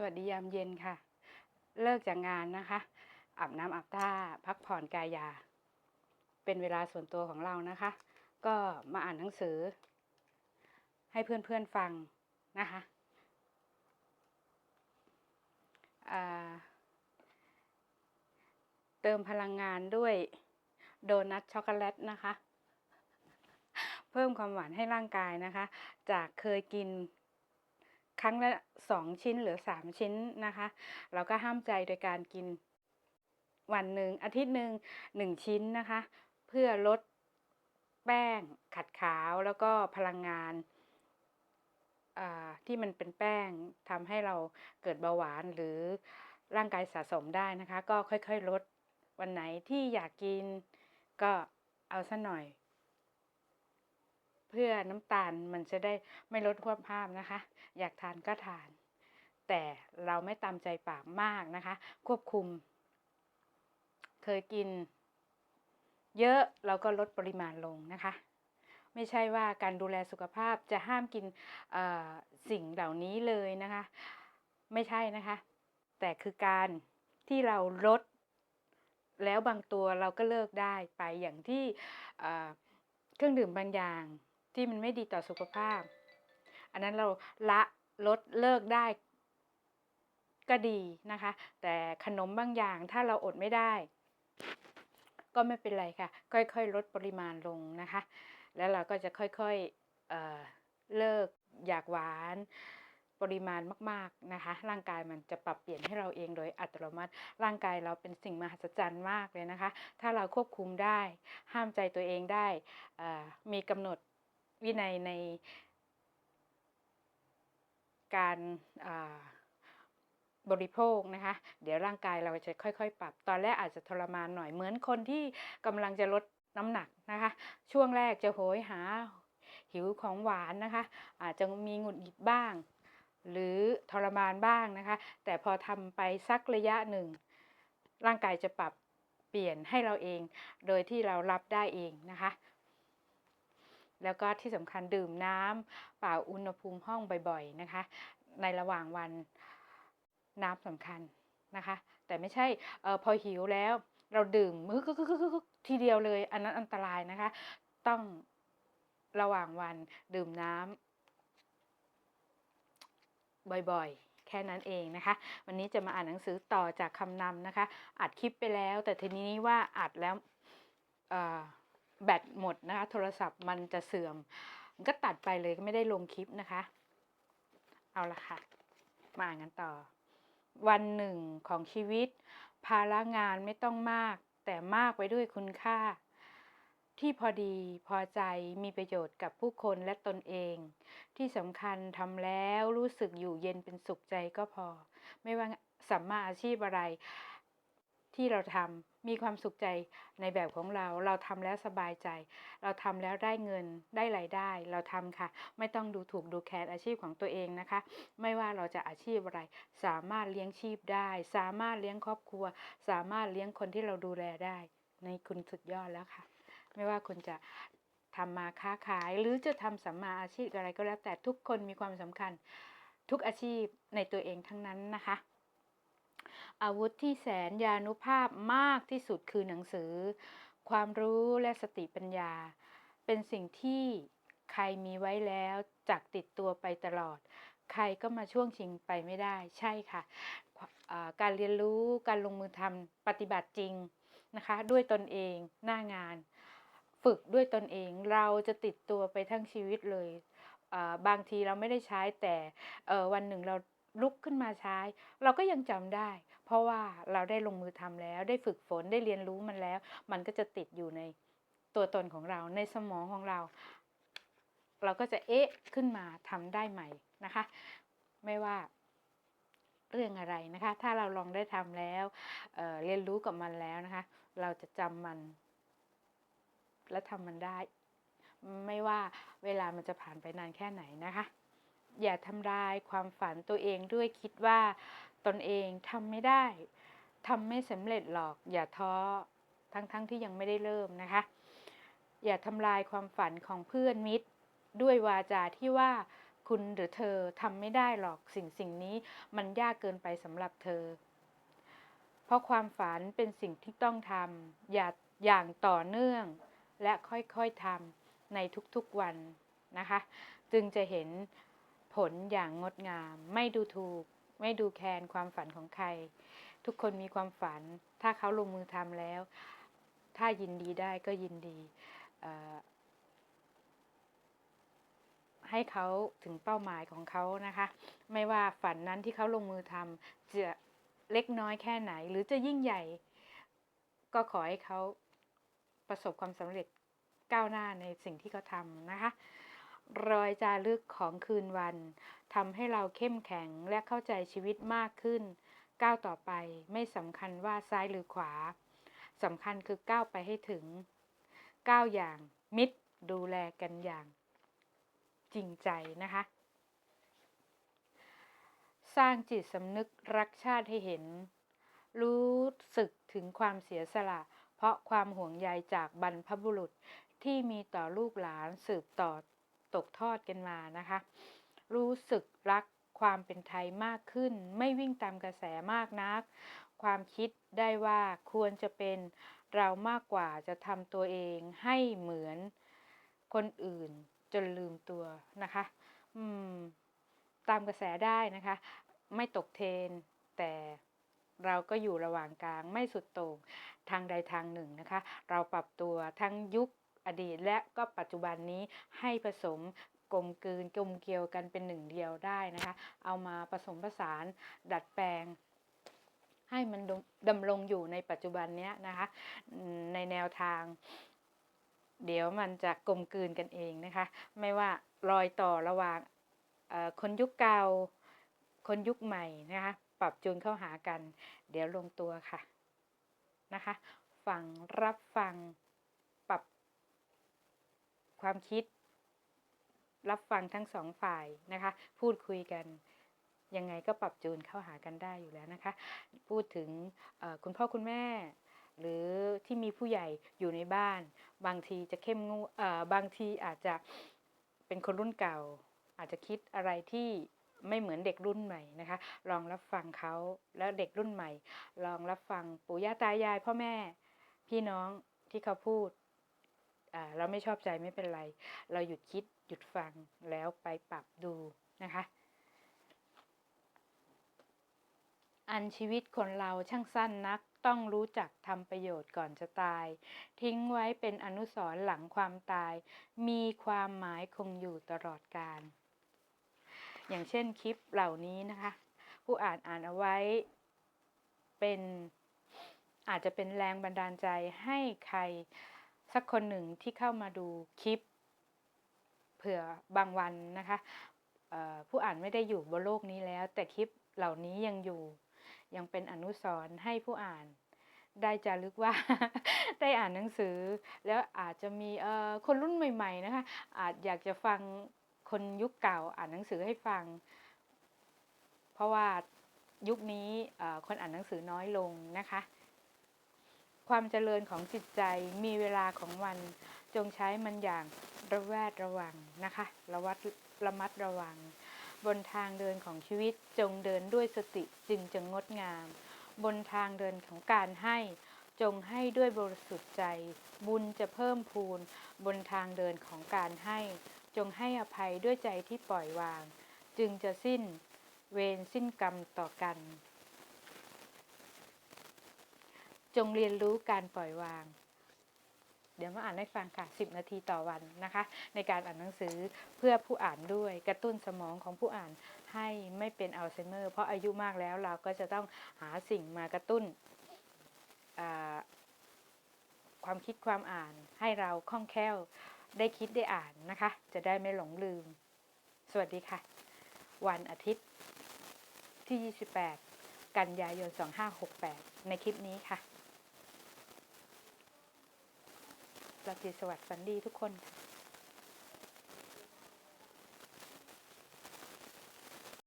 สวัสดียามเย็นค่ะ เลิกจากงานนะคะอาบน้ำอาบท่าพักผ่อนกายา เป็นเวลาส่วนตัวของเรานะคะ ก็มาอ่านหนังสือ ให้เพื่อนๆฟังนะคะเติมพลังงานด้วยโดนัทช็อกโกแลตนะคะ เพิ่มความหวานให้ร่างกายนะคะ จากเคยกิน ครั้งละสองชิ้นหรือสามชิ้นนะคะ เราก็ห้ามใจโดยการกินวันหนึ่งอาทิตย์หนึ่งหนึ่งชิ้นนะคะ เพื่อลดแป้งขัดขาวแล้วก็พลังงานที่มันเป็นแป้งทำให้เราเกิดเบาหวานหรือร่างกายสะสมได้นะคะ ก็ค่อยๆลดวันไหนที่อยากกินก็เอาซะหน่อย เพื่อน้ำตาลมันจะได้ไม่ลดความภาพนะคะ อยากทานก็ทาน แต่เราไม่ตามใจปากมากนะคะ ควบคุม เคยกิน เยอะเราก็ลดปริมาณลงนะคะ ไม่ใช่ว่าการดูแลสุขภาพจะห้ามกินสิ่งเหล่านี้เลยนะคะ ไม่ใช่นะคะ แต่คือการที่เราลดแล้วบางตัวเราก็เลิกได้ไปอย่างที่เครื่องดื่มบางอย่าง ที่มันไม่ดีต่อสุขภาพ อันนั้นเราละลดเลิกได้ก็ดีนะคะ แต่ขนมบางอย่างถ้าเราอดไม่ได้ ก็ไม่เป็นไรค่ะ ค่อยๆ ลดปริมาณลงนะคะ แล้วเราก็จะค่อยๆเออเลิกอยากหวานปริมาณมากๆนะคะ ร่างกายมันจะปรับเปลี่ยนให้เราเองโดยอัตโนมัติ ร่างกายเราเป็นสิ่งมหัศจรรย์มากเลยนะคะ ถ้าเราควบคุมได้ ห้ามใจตัวเองได้มีกำหนด วินัยในการาบริโภคนะคะ เดี๋ยวร่างกายเราจะค่อย ๆ ปรับ ตอนแรกอาจจะทรมานหน่อยเหมือนคนที่กำลังจะลดน้ำหนักนะคะ ช่วงแรกจะโหยหาหิวของหวานนะคะ อาจจะมีหงุดหงิดบ้าง หรือทรมานบ้างนะคะ แต่พอทำไปสักระยะหนึ่ง ร่างกายจะปรับเปลี่ยนให้เราเอง โดยที่เรารับได้เองนะคะ แล้วก็ที่สำคัญดื่มน้ำเปล่าอุณหภูมิห้องบ่อยๆนะคะ ในระหว่างวันน้ำสำคัญนะคะ แต่ไม่ใช่ออพอหิวแล้ว เราดื่มมือทีเดียวเลย อันนั้นอันตรายนะคะ ต้องระหว่างวันดื่มน้ำบ่อยๆ แค่นั้นเองนะคะ วันนี้จะมาอ่านหนังสือต่อจากคำนำนะคะ อัดคลิปไปแล้ว แต่ทีนี้ว่าอัดแล้วเอ่อ แบตหมดนะคะ โทรศัพท์มันจะเสื่อม ก็ตัดไปเลยก็ไม่ได้ลงคลิปนะคะ เอาละค่ะ มาอ่านกันต่อ วันหนึ่งของชีวิต ภาระงานไม่ต้องมาก แต่มากไปด้วยคุณค่า ที่พอดีพอใจมีประโยชน์กับผู้คนและตนเอง ที่สำคัญทำแล้วรู้สึกอยู่เย็นเป็นสุขใจก็พอ ไม่ว่าสัมมาอาชีพอะไร ที่เราทำมีความสุขใจในแบบของเรา เราทำแล้วสบายใจ เราทำแล้วได้เงินได้รายได้ เราทำค่ะ ไม่ต้องดูถูกดูแคลนอาชีพของตัวเองนะคะ ไม่ว่าเราจะอาชีพอะไร สามารถเลี้ยงชีพได้ สามารถเลี้ยงครอบครัว สามารถเลี้ยงคนที่เราดูแลได้ในคุณสุดยอดแล้วค่ะ ไม่ว่าคุณจะทำมาค้าขายหรือจะทำสัมมาอาชีพอะไรก็แล้วแต่ทุกคนมีความสำคัญทุกอาชีพในตัวเองทั้งนั้นนะคะ อาวุธที่แสนยานุภาพมากที่สุดคือหนังสือ ความรู้และสติปัญญา เป็นสิ่งที่ใครมีไว้แล้วจักติดตัวไปตลอด ใครก็มาช่วงชิงไปไม่ได้ ใช่ค่ะการเรียนรู้การลงมือทำปฏิบัติจริงนะคะ ด้วยตนเองหน้างาน ฝึกด้วยตนเองเราจะติดตัวไปทั้งชีวิตเลย บางทีเราไม่ได้ใช้แต่วันหนึ่งเรา ลุกขึ้นมาใช้ เราก็ยังจำได้ เพราะว่าเราได้ลงมือทำแล้ว ได้ฝึกฝนได้เรียนรู้มันแล้ว มันก็จะติดอยู่ในตัวตนของเราในสมองของเรา เราก็จะเอ๊ะขึ้นมาทำได้ใหม่นะคะ ไม่ว่าเรื่องอะไรนะคะ ถ้าเราลองได้ทำแล้วเเรียนรู้กับมันแล้วนะคะ เราจะจำมัน และทำมันได้ ไม่ว่าเวลามันจะผ่านไปนานแค่ไหนนะคะ อย่าทำลายความฝันตัวเองด้วยคิดว่าตนเองทำไม่ได้ทำไม่สำเร็จหรอก อย่าท้อทั้งๆทที่ยังไม่ได้เริ่มนะคะ อย่าทำลายความฝันของเพื่อนมิตร ด้วยวาจาที่ว่าคุณหรือเธอทำไม่ได้หรอกสิ่งสิ่งนี้มันยากเกินไปสำหรับเธอ เพราะความฝันเป็นสิ่งที่ต้องทำอย่าอย่างต่อเนื่อง และค่อยๆทำในทุกๆวันนะคะ จึงจะเห็น ผลอย่างงดงาม ไม่ดูถูก ไม่ดูแคลนความฝันของใคร ทุกคนมีความฝัน ถ้าเขาลงมือทำแล้ว ถ้ายินดีได้ก็ยินดี ให้เขาถึงเป้าหมายของเขานะคะ ไม่ว่าฝันนั้นที่เขาลงมือทำจะเล็กน้อยแค่ไหน หรือจะยิ่งใหญ่ ก็ขอให้เขาประสบความสำเร็จก้าวหน้าในสิ่งที่เขาทำนะคะ รอยจารึกของคืนวันทำให้เราเข้มแข็งและเข้าใจชีวิตมากขึ้น ก้าวต่อไปไม่สำคัญว่าซ้ายหรือขวาสำคัญคือก้าวไปให้ถึงก้าวอย่างมิตรดูแลกันอย่าง จริงใจนะคะ สร้างจิตสำนึกรักชาติให้เห็น รู้สึกถึงความเสียสละ เพราะความห่วงใยจากบรรพบุรุษที่มีต่อลูกหลานสืบต่อ ตกทอดกันมานะคะ รู้สึกรักความเป็นไทยมากขึ้น ไม่วิ่งตามกระแสมากนัก ความคิดได้ว่าควรจะเป็นเรามากกว่าจะทำตัวเองให้เหมือนคนอื่นจนลืมตัวนะคะ อืม ตามกระแสได้นะคะ ไม่ตกเทรนแต่เราก็อยู่ระหว่างกลางไม่สุดโต่งทางใดทางหนึ่งนะคะ เราปรับตัวทั้งยุค อดีตและก็ปัจจุบันนี้ให้ผสมกลมกลืนกลมเกลียวกันเป็นหนึ่งเดียวได้นะคะ เอามาผสมผสานดัดแปลง ให้มันดำรงอยู่ในปัจจุบันเนี้ยนะคะ ในแนวทาง เดี๋ยวมันจะกลมกลืนกันเองนะคะ ไม่ว่ารอยต่อระหว่างคนยุคเก่าคนยุคใหม่นะคะ ปรับจูนเข้าหากัน เดี๋ยวลงตัวค่ะนะคะ ฟังรับฟัง ความคิด รับฟังทั้งสองฝ่ายนะคะ พูดคุยกันยังไงก็ปรับจูนเข้าหากันได้อยู่แล้วนะคะ พูดถึงคุณพ่อคุณแม่ หรือที่มีผู้ใหญ่อยู่ในบ้าน บางทีจะเข้มงวดบางทีอาจจะเป็นคนรุ่นเก่า อาจจะคิดอะไรที่ไม่เหมือนเด็กรุ่นใหม่นะคะ ลองรับฟังเขาแล้วเด็กรุ่นใหม่ ลองรับฟังปู่ย่าตายายพ่อแม่ พี่น้องที่เขาพูด เราไม่ชอบใจไม่เป็นไร เราหยุดคิดหยุดฟังแล้วไปปรับดูนะคะ อันชีวิตคนเราช่างสั้นนักต้องรู้จักทำประโยชน์ก่อนจะตาย ทิ้งไว้เป็นอนุสรณ์หลังความตาย มีความหมายคงอยู่ตลอดกาลอย่างเช่นคลิปเหล่านี้นะคะ ผู้อ่านอ่านเอาไว้เป็นอาจจะเป็นแรงบันดาลใจให้ใคร สักคนหนึ่งที่เข้ามาดูคลิป เผื่อบางวันนะคะผู้อ่านไม่ได้อยู่บนโลกนี้แล้ว แต่คลิปเหล่านี้ยังอยู่ ยังเป็นอนุสรณ์ให้ผู้อ่าน ได้จารึกว่า ได้อ่านหนังสือ แล้วอาจจะมีเอ่อคนรุ่นใหม่ ๆ นะคะ อาจอยากจะฟังคนยุคเก่าอ่านหนังสือให้ฟัง เพราะว่ายุคนี้คนอ่านหนังสือน้อยลงนะคะ ความเจริญของจิตใจมีเวลาของวันจงใช้มันอย่างระแวดระวังนะคะ ระวัดระมัดระวัง บนทางเดินของชีวิตจงเดินด้วยสติจึงจะงดงาม บนทางเดินของการให้จงให้ด้วยบริสุทธิ์ใจ บุญจะเพิ่มพูน บนทางเดินของการให้ จงให้อภัยด้วยใจที่ปล่อยวาง จึงจะสิ้นเวรสิ้นกรรมต่อกัน จงเรียนรู้การปล่อยวาง เดี๋ยวมาอ่านให้ฟังค่ะ 10 นาทีต่อวันนะคะ ในการอ่านหนังสือเพื่อผู้อ่านด้วยกระตุ้นสมองของผู้อ่านให้ไม่เป็นอัลไซเมอร์ เพราะอายุมากแล้วเราก็จะต้องหาสิ่งมากระตุ้นความคิดความอ่านให้เราคล่องแคล่วได้คิดได้อ่านนะคะ จะได้ไม่หลงลืม สวัสดีค่ะ วันอาทิตย์ที่ 28 กันยายน 2568 ในคลิปนี้ค่ะ ราตรีสวัสดิ์ฝันดีทุกคนค่ะ